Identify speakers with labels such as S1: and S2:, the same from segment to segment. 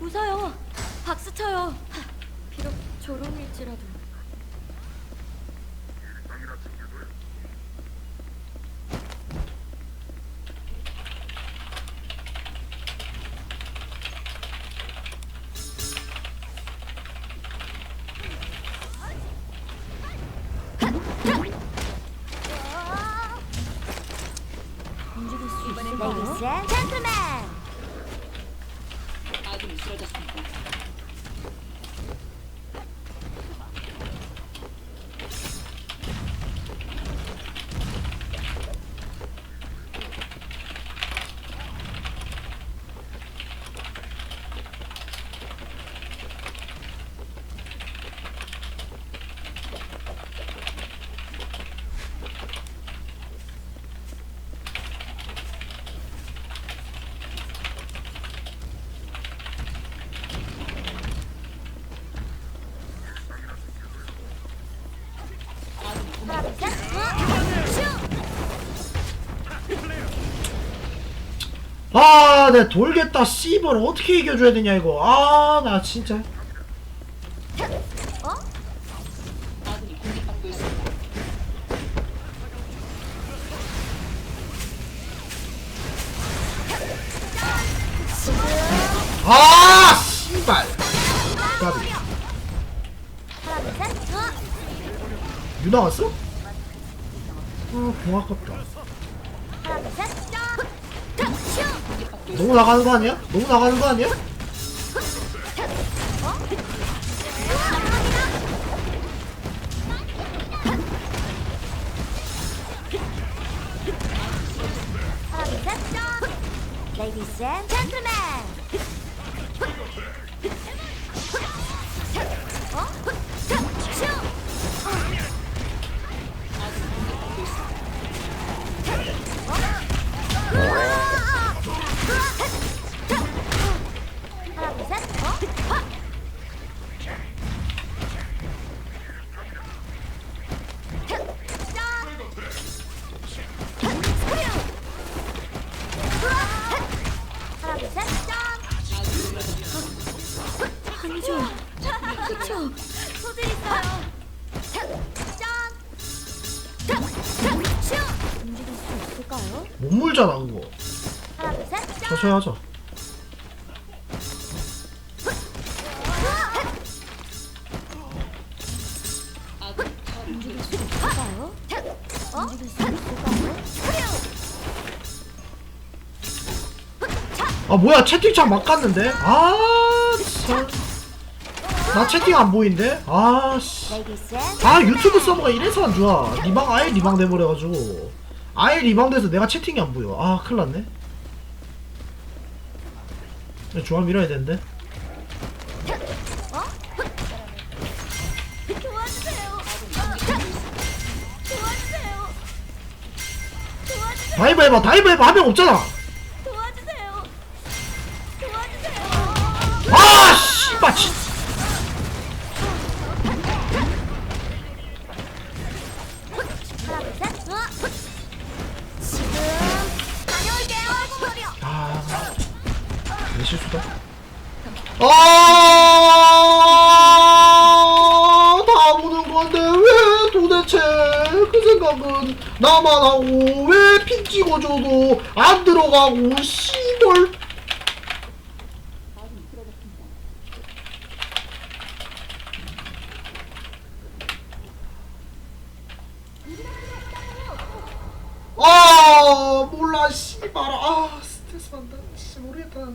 S1: 웃어요. 박수 쳐요. 비록 졸음일지라도.
S2: Ladies and gentlemen,
S3: 아군이 쓰러졌습니다.
S2: 하나, 둘, 셋, 슛!
S4: 아, 내 돌겠다. 씨발 어떻게 이겨줘야 되냐 이거. 아, 나 진짜.
S3: 아,
S4: 씨발. 까비.
S2: 하나, 둘, 셋,
S4: 유 나 왔어? 아, 공 아깝다. 너무 나가는 거 아니야? 너무 나가는 거 아니야?
S1: 아
S4: 뭐야 채팅창 막 갔는데? 아 참. 나 채팅 안 보이는데? 아 씨. 아 유튜브 서버가 이래서 안 좋아. 리방 아예 리방 돼버려가지고 아예 리방돼서 내가 채팅이 안 보여. 아 큰일 났네. 중앙 밀어야 되는데. 다이브 해봐 다이브 해봐 하면 없잖아. 들어가고 씨발. 아 몰라 씨발. 아 스트레스 받는다. 진짜 모르겠다.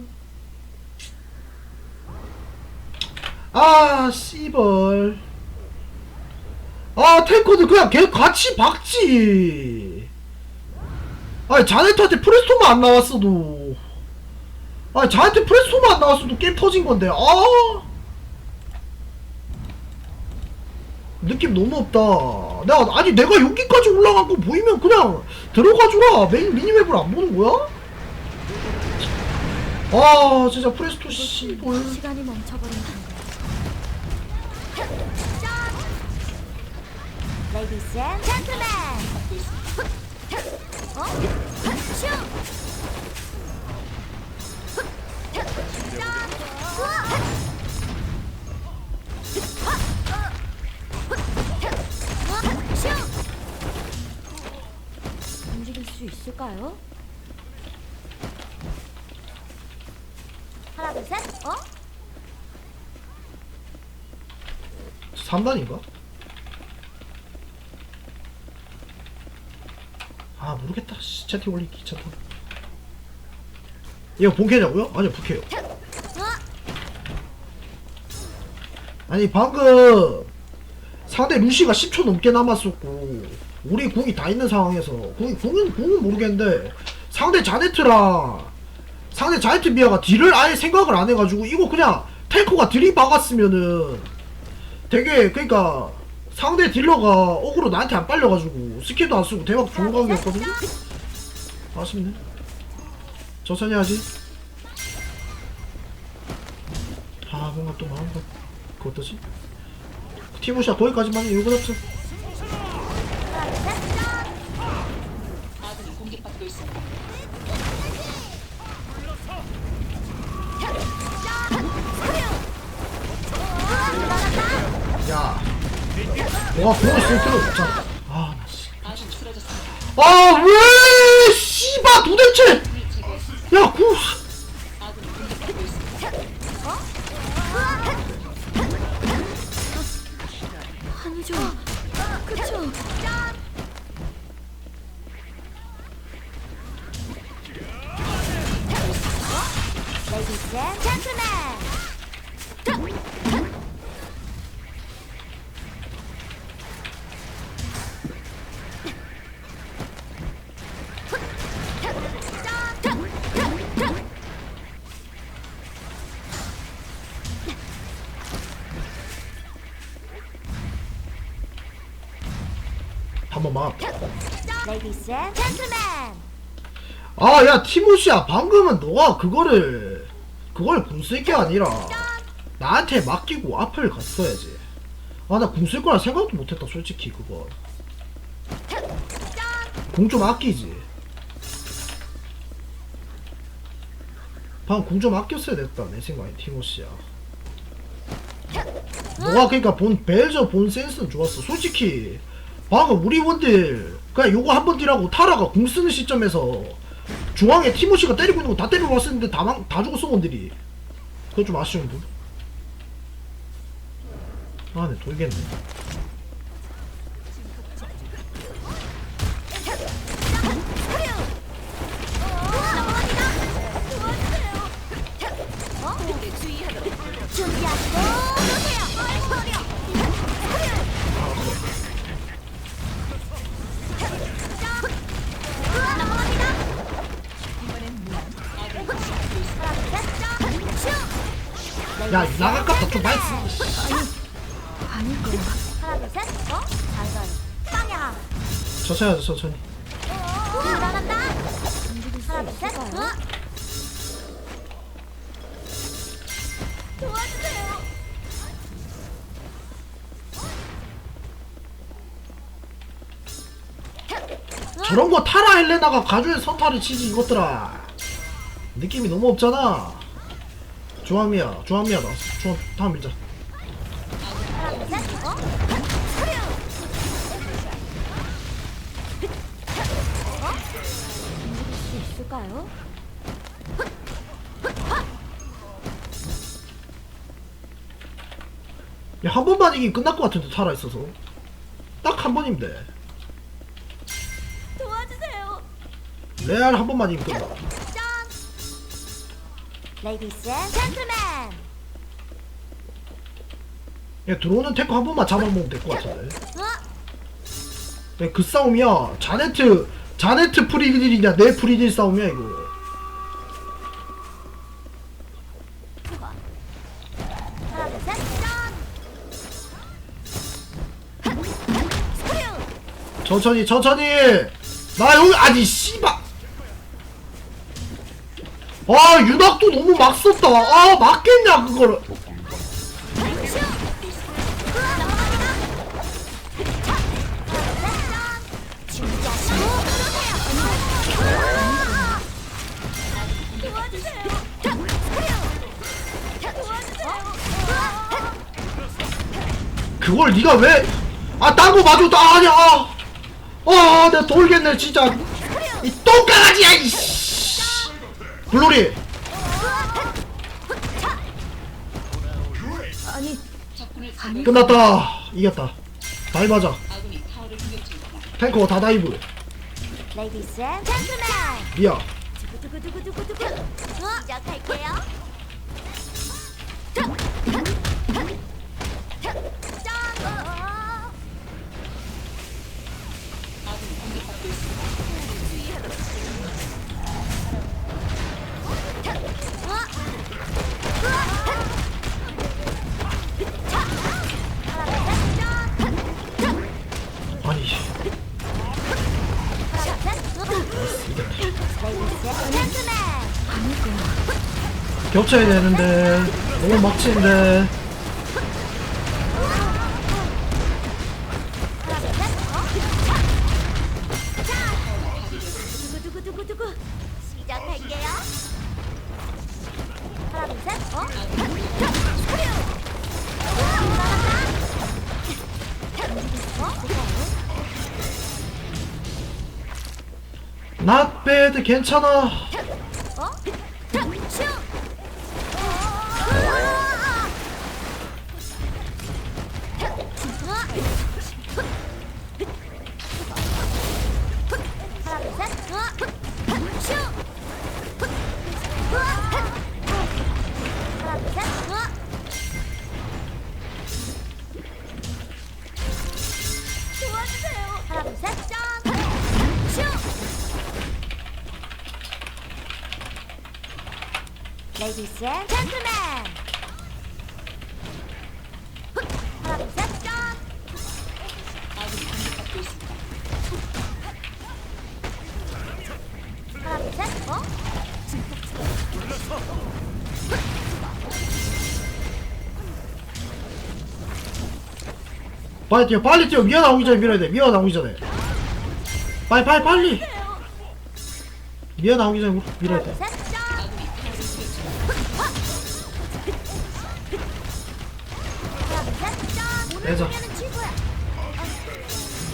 S4: 아 씨발. 아 탱커들 그냥 걔 같이 박지 아니 자네트한테 프레스토만 안 나왔어도 아니 자네트 프레스토만 안 나왔어도 게임 터진 건데 아 느낌 너무 없다. 내가 아니 내가 여기까지 올라간 거 보이면 그냥 들어가 주라. 메인 미니맵을 안 보는 거야? 아 진짜 프레스토 씨볼.
S1: 시간이 멈춰버린?
S2: Ladies and gentlemen. 어? 움직일 수
S1: 있을까요?
S2: 하나 둘 셋, 어?
S4: 3단인가? 채팅 올리기 귀찮다 이거 본캐냐고요? 아니요 부캐요 아니 방금 상대 루시가 10초 넘게 남았었고 우리 궁이 다 있는 상황에서 궁이 궁은 궁은 모르겠는데 상대 자네트랑 상대 자네트 미아가 딜을 아예 생각을 안 해가지고 이거 그냥 탱커가 들이박았으면은 되게 그러니까 상대 딜러가 어그로 나한테 안 빨려가지고 스킬도 안 쓰고 대박 좋은 각이었거든요? 아쉽네 천천히 하지 아 뭔가 또 마음 가 그 어떠지? 티모시아 거기까지만 해 이거 없어. 야 뭐가 공을 쓸 필요 없잖아 아 나 씨.
S3: 아군이 쓰러졌습니다.
S4: 아왜 씨바 도대체 막. 아, 야, 티모시야, 방금은 너가 그거를, 그걸 궁쓸 게 아니라, 나한테 맡기고 앞을 갔어야지. 아, 나 궁쓸 거라 생각도 못 했다, 솔직히, 그거. 궁 좀 아끼지. 방금 궁 좀 아꼈어야 됐다, 내 생각에, 티모시야. 너가 그니까 본, 벨저 본 센스는 좋았어. 솔직히, 방금 우리 원딜, 그냥 요거 한번 딜하고 타라가 궁 쓰는 시점에서, 중앙에 티모시가 때리고 있는 거 다 때리고 왔었는데 다, 망, 다 죽었어 원들이. 그거 좀 아쉬운 분? 아네 돌겠네 야 나가깝다 좀 많이 쓰
S1: 아닐 거야.
S2: 하나 둘 셋. 어? 장전. 빵야.
S4: 천천히 하자 천천히.
S1: 움직일 수
S2: 하나 둘 셋.
S1: 있을까요?
S2: 어? 도와주세요.
S4: 저런 거 타라 헬레나가 가주에 선타를 치지 이것들아 느낌이 너무 없잖아 조합미야 조합미야 나 조합 다음 밀자
S1: 있을까요?
S4: 야한 번만 이기면 끝날 것 같은데 타라 있어서 딱한돼
S2: 도와주세요.
S4: 레알 한 번만 이기면 끝나
S2: 짠. Ladies and gentlemen.
S4: 야 들어오는 탱커 한 번만 잡아먹으면 될 것 같은데
S2: 어?
S4: 야, 그 싸움이야. 자네트, 자네트 프리딜이냐, 내 프리딜 싸움이야, 이거. 천천히, 천천히! 나 여기, 아니, 씨발! 아, 윤학도 너무 막 썼다. 아, 맞겠냐, 그거를. 그걸 네가 왜, 아, 딴거 맞아, 아, 아니야, 아. 아, 내가 돌겠네, 진짜. 이 똥강아지야 이씨 블로리 끝났다 이겼다 다이브하자. 탱커 다 다이브
S2: Ladies and gentlemen.
S4: 미야
S2: 두구두구두구두구두구. 시작할게요.
S4: 겹쳐야 되는데 너무 막치는데
S2: 시작할게요. 하나 둘 셋. 어?
S4: Not bad 괜찮아
S2: Gentlemen. 하나 둘 셋. 짠!
S3: 아군이 공격받고 있습니다.
S2: 하나 둘 셋. 어?
S4: 빨리 뛰어 빨리 뛰어 미아 나오기 전에 밀어야 돼 미아 나오기 전에 빨리 빨리 빨리 미아 나오기 전에 밀어야 돼
S2: 셋.
S4: 빼자.
S2: 어, 어.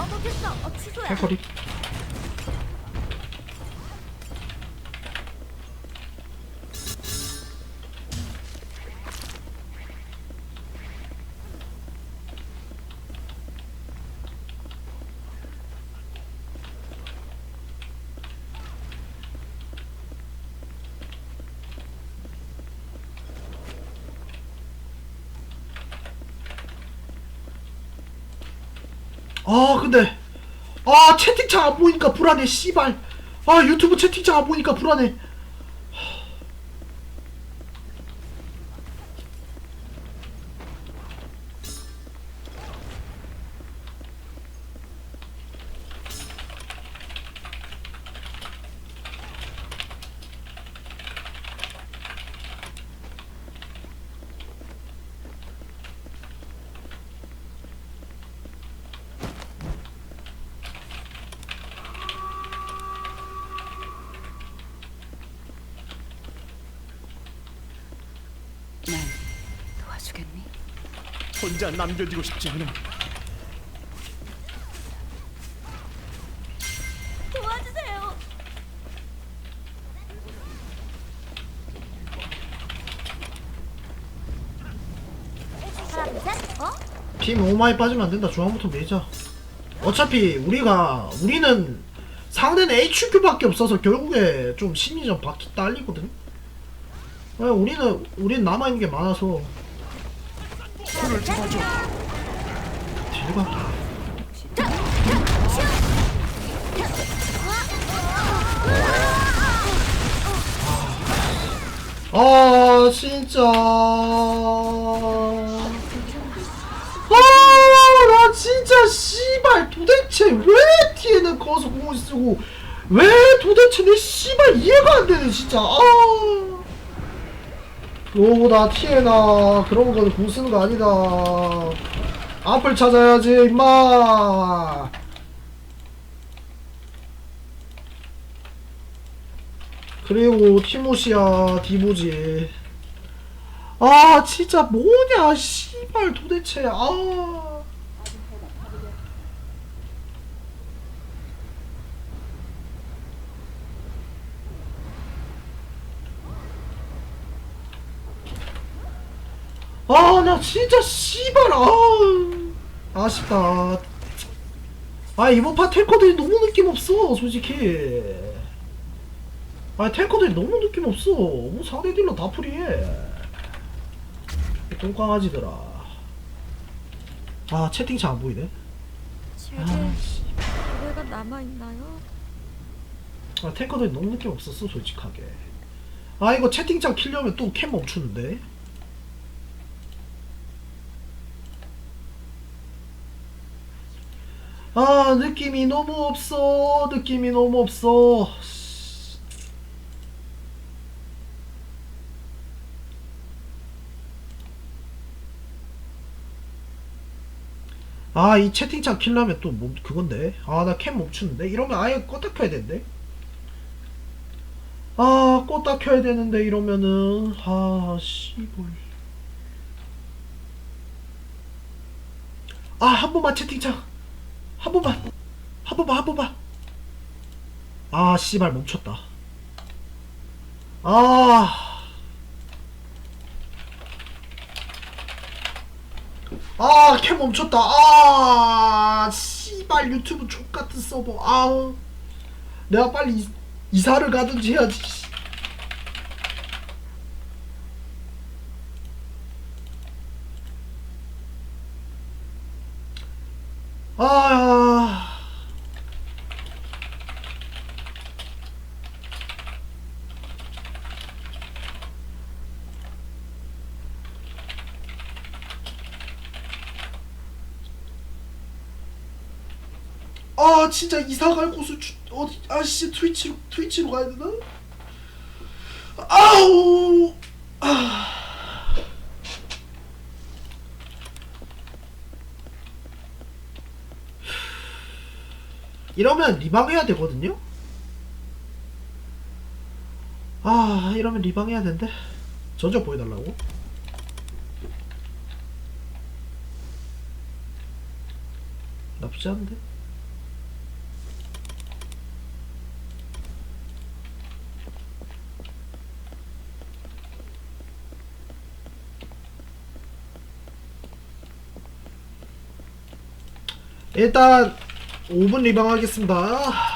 S2: 어.
S4: 탱커리 아 근데. 아 채팅창 안 보니까 불안해 씨발. 아 유튜브 채팅창 안 보니까 불안해
S3: 날 도와주겠니?
S5: 혼자 남겨지고 싶지 않아.
S2: 도와주세요. 하나 둘 셋. 어?
S4: 피 너무 많이 빠지면 안 된다 중앙부터 밀자 어차피 우리가 우리는 상대는 HQ밖에 없어서 결국에 좀 심리전 바퀴 딸리거든 아, 우리는 우리는 남아 있는 게 많아서
S5: 손을 잡아줘.
S4: 딜가 아 진짜. 아나 진짜 씨발 도대체 왜 뒤에는 거기서 공을 쓰고 왜 도대체 내 씨발 이해가 안 되네 진짜. 아 그거보다 티에나 그런 거는 공 쓰는 거 아니다. 앞을 찾아야지 임마! 그리고 티모시야 디보지. 아 진짜 뭐냐 씨발 도대체. 아 아 나 진짜 씨발 아. 아쉽다. 아 이번 판 탱커들이 너무 느낌 없어 솔직히. 아 탱커들이 너무 느낌 없어. 뭐 상대 딜러 다 프리해. 똥강아지들아. 아 채팅창 안 보이네? 아, 씨.
S1: 남아있나요?
S4: 아 탱커들이 너무 느낌 없었어 솔직하게. 아 이거 채팅창 키려면 또 캠 멈추는데 아 느낌이 너무 없어. 느낌이 너무 없어. 아 이 채팅창 킬려면 또 뭐 그건데? 아 나 캠 멈추는데? 이러면 아예 껐다 켜야 되는데? 아 껐다 켜야 되는데 이러면은. 아 씨발. 아한 번만 채팅창 한 번만 한 번만 한 번만 아 씨발 멈췄다 아 아, 캠 멈췄다. 아, 씨발 유튜브 족같은 서버. 아, 내가 빨리 이, 이사를 가든지 해야지. 씨. 아, 아 진짜 이사 갈 곳을 주, 어디 아씨 트위치로 트위치로 가야 되나? 아우 아. 이러면 리방해야 되거든요. 아 이러면 리방해야 되는데 전적 보여달라고? 나쁘지 않은데? 일단 5분 리방 하겠습니다.